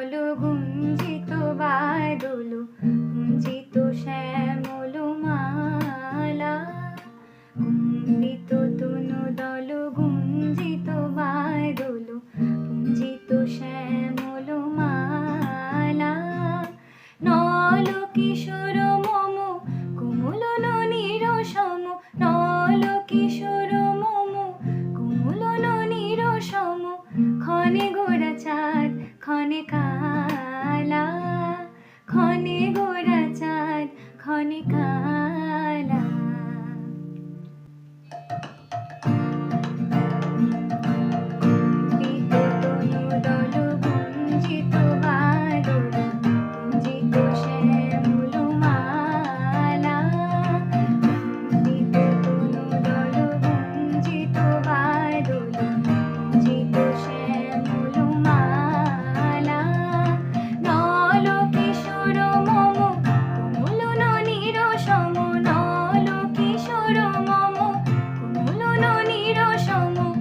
চল গুঞ্জিত বাদল, গুঞ্জিত শ্যামল মালা। গুঞ্জিত তনু দল, গুঞ্জিত বাদল, গুঞ্জিত শ্যামল মালা। নল কিশোর মম, কুমুল নিরসম নল কিশোর মম, কুমুল নিরসম ক্ষণে গো ক্ষণে কালা ক্ষণে গোরা চাঁদ ক্ষণে কালা। চির সময়